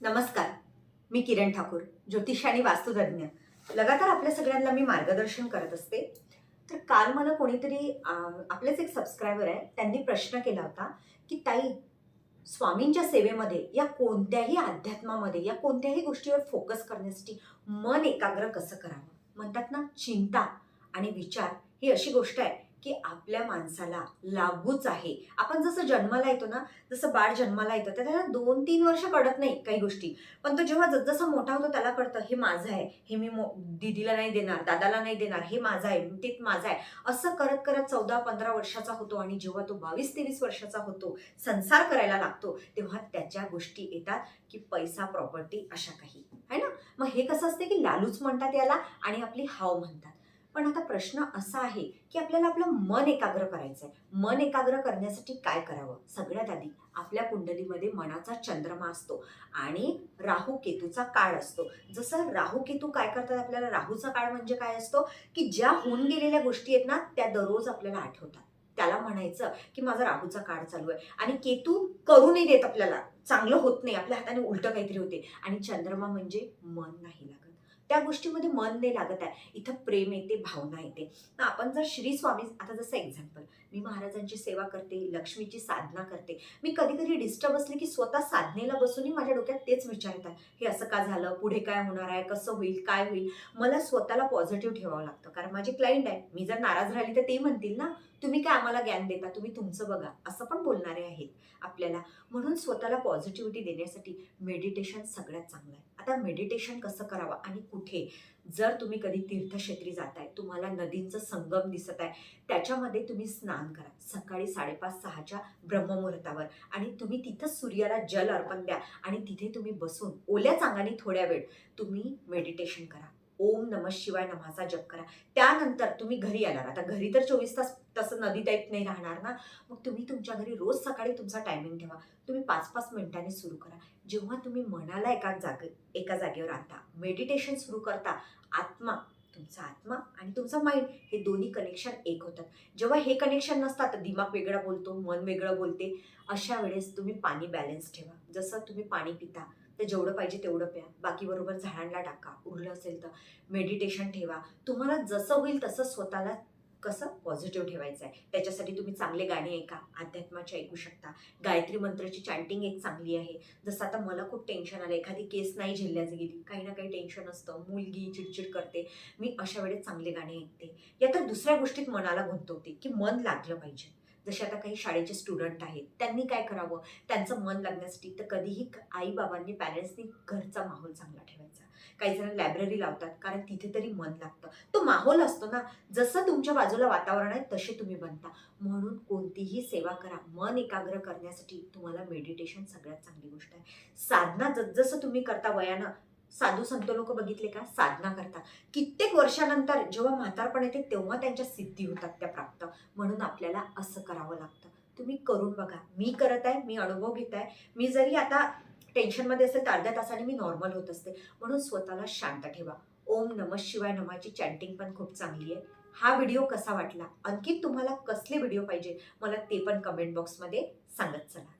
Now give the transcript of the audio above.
नमस्कार. मी किरण ठाकूर ज्योतिष आणि वास्तुतज्ञ लगातार आपल्या सगळ्यांना मी मार्गदर्शन करत असते. तर काल मला कोणीतरी आपलेच एक सबस्क्रायबर आहे त्यांनी प्रश्न केला होता की ताई स्वामींच्या सेवेमध्ये या कोणत्याही अध्यात्मामध्ये या कोणत्याही गोष्टीवर फोकस करण्यासाठी मन एकाग्र कसं करावं? म्हणतात ना चिंता आणि विचार ही अशी गोष्ट आहे. की आपल्या माणसाला लागूच आहे. आपण जसं जन्माला येतो ना जसं बाळ जन्माला येतं तर त्याला दोन तीन वर्ष कळत नाही काही गोष्टी. पण तो जेव्हा जसजसा मोठा होतो त्याला कळतं हे माझं आहे हे मी मो- दीदीला नाही देणार दादाला नाही देणार हे माझं आहे ते माझं आहे. असं करत करत चौदा पंधरा वर्षाचा होतो आणि जेव्हा तो बावीस तेवीस वर्षाचा होतो संसार करायला लागतो तेव्हा त्याच्या गोष्टी येतात की पैसा प्रॉपर्टी अशा काही. है ना? मग हे कसं असते की लालूच म्हणतात याला आणि आपली हाव म्हणतात. पण आता प्रश्न असा आहे की आपल्याला आपलं मन एकाग्र करायचं आहे मन एकाग्र करण्यासाठी काय करावं? सगळ्यात आधी आपल्या कुंडलीमध्ये मनाचा चंद्रमा असतो आणि राहू केतूचा काळ असतो. जसं राहू केतू काय करतात आपल्याला? राहूचा काळ म्हणजे काय असतो? की ज्या होऊन गेलेल्या गोष्टी आहेत ना त्या दररोज आपल्याला आठवतात. त्याला म्हणायचं की माझा राहूचा काळ चालू आहे आणि केतू करू नाही देत आपल्याला. चांगलं होत नाही. आपल्या हाताने उलटं काहीतरी होते. आणि चंद्रमा म्हणजे मन नाही लागत. त्या गोष्टीमध्ये मन नाही लागत आहे. इथं प्रेम येते भावना येते. तर आपण जर श्री स्वामी आता जसं एक्झाम्पल मी महाराजांची सेवा करते लक्ष्मीची साधना करते. मी कधी कधी डिस्टर्ब असले की स्वतः साधनेला बसूनही माझ्या डोक्यात तेच विचार येतात. हे असं का झालं? पुढे काय होणार आहे? कसं होईल? काय होईल? मला स्वतःला पॉझिटिव्ह ठेवावं लागतं. कारण माझे क्लायंट आहे. मी जर नाराज राहिली तर ते म्हणतील ना तुम्ही काय आम्हाला ज्ञान देता? तुम्ही तुमचं बघा. असं पण बोलणारे आहेत आपल्याला. म्हणून स्वतःला पॉझिटिव्हिटी देण्यासाठी मेडिटेशन सगळ्यात चांगलं आहे. आता मेडिटेशन कसं करावं आणि कुठे? जर तुम्ही कधी तीर्थक्षेत्री जाताय तुम्हाला नदींचं संगम दिसत आहे त्याच्यामध्ये तुम्ही स्नान करा. सकाळी साडेपाच सहाच्या ब्रह्ममुहूर्तावर आणि तुम्ही तिथंच सूर्याला जल अर्पण द्या आणि तिथे तुम्ही बसून ओल्या चांगाने थोड्या वेळ तुम्ही मेडिटेशन करा. ओम नम शिवाय नमाचा जप करा. त्यानंतर तुम्ही घरी येणार. आता घरी तर चोवीस तास तसं नदी टाईप नाही राहणार ना. मग तुम्ही तुमच्या घरी रोज सकाळी तुमचा टायमिंग ठेवा. तुम्ही पाच पाच मिनिटांनी सुरू करा. जेव्हा तुम्ही मनाला एका जागे एका जागेवर आणता मेडिटेशन सुरू करता आत्मा तुमचा आत्मा आणि तुमचा माइंड हे दोन्ही कनेक्शन एक होतात. जेव्हा हे कनेक्शन नसतात तर दिमाग वेगळा बोलतो मन वेगळं बोलते. अशा वेळेस तुम्ही पाणी बॅलन्स ठेवा. जसं तुम्ही पाणी पिता तर जेवढं पाहिजे तेवढं प्या. बाकी बरोबर झाडांना टाका. उरलं असेल तर मेडिटेशन ठेवा. तुम्हाला जसं होईल तसं स्वतःला कसं पॉझिटिव्ह ठेवायचं आहे त्याच्यासाठी तुम्ही चांगले गाणे ऐका. अध्यात्माचे ऐकू शकता. गायत्री मंत्राची चॅन्टिंग एक चांगली आहे. जसं आता मला खूप टेन्शन आलं. एखादी केस नाही झेलल्याच गेली. काही ना काही टेन्शन असतं. मुलगी चिडचिड करते. मी अशा वेळेस चांगले गाणे ऐकते. या तर दुसऱ्या गोष्टीत मनाला गुंतवते. की मन लागलं पाहिजे. जसे आता काही शाळेचे स्टुडंट आहेत त्यांनी काय करावं? त्यांचं मन लागण्यासाठी तर कधीही आईबाबांनी पॅरेंट्सनी घरचा माहोल चांगला ठेवायचा. काही जण लायब्ररी लावतात कारण तिथे तरी मन लागतं. तो माहोल असतो ना जसं तुमच्या बाजूला वातावरण आहे तसे तुम्ही बनता. म्हणून कोणतीही सेवा करा. मन एकाग्र करण्यासाठी तुम्हाला मेडिटेशन सगळ्यात चांगली गोष्ट आहे. साधना जसजसं तुम्ही करता वयानं साधू संत लोक बघितले का? साधना करता कित्येक वर्षानंतर जेव्हा म्हातारपण येते तेव्हा त्यांच्या सिद्धी होतात त्या प्राप्त. म्हणून आपल्याला असं करावं लागतं. तुम्ही करून बघा. मी करत आहे मी अनुभव घेत आहे. मी जरी आता टेन्शनमध्ये असेल तर अर्ध्या तासाने मी नॉर्मल होत असते. म्हणून स्वतःला शांत ठेवा. ओम नम शिवाय नमाची चॅन्टिंग पण खूप चांगली आहे. हा व्हिडिओ कसा वाटला? आणखी तुम्हाला कसले व्हिडिओ पाहिजे? मला ते पण कमेंट बॉक्समध्ये सांगत चला.